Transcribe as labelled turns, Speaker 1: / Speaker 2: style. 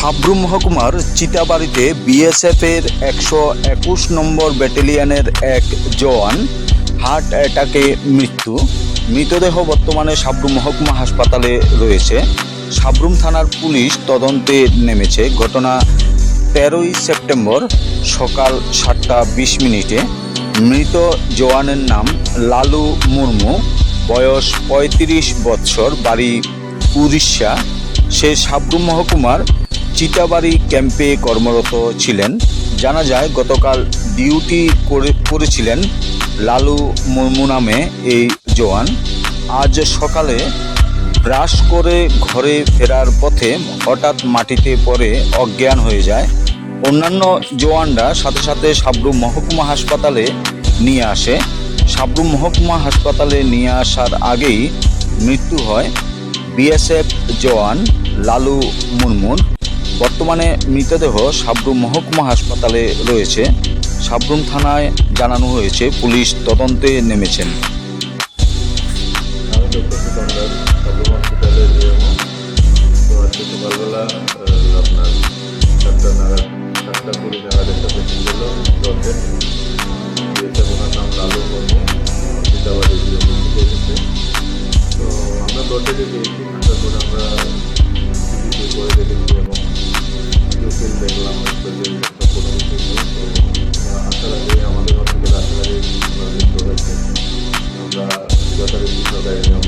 Speaker 1: সাবরুম মহকুমার চিতাবাড়িতে বিএসএফ এর একশো একুশ নম্বর ব্যাটালিয়নের এক জওয়ান হার্ট অ্যাটাকে মৃত্যু। মৃতদেহ বর্তমানে সাবরুম মহকুমা হাসপাতালে রয়েছে। সাবরুম থানার পুলিশ তদন্তে নেমেছে। ঘটনা তেরোই সেপ্টেম্বর সকাল সাতটা বিশ মিনিটে। মৃত জওয়ানের নাম লালু মুর্মু। বয়স পঁয়ত্রিশ বৎসর, বাড়ি উড়িষ্যা। সে সাবরুম মহকুমার চিতাবাড়ি ক্যাম্পে কর্মরত ছিলেন। জানা যায়, গতকাল ডিউটি করে করেছিলেন লালু মুর্মু নামে এই জওয়ান। আজ সকালে ব্রাশ করে ঘরে ফেরার পথে হঠাৎ মাটিতে পড়ে অজ্ঞান হয়ে যায়। অন্যান্য জওয়ানরা সাথে সাথে সাবরু মহকুমা হাসপাতালে নিয়ে আসে। সাবরু মহকুমা হাসপাতালে নিয়ে আসার আগেই মৃত্যু হয় বিএসএফ জওয়ান লালু মুর্মুর। বর্তমানে মৃতদেহ সাবরুম মহকুমা হাসপাতালে রয়েছে। সাবরুম থানায় জানানো হয়েছে পুলিশ তদন্তে নেমেছেন।
Speaker 2: zaten bir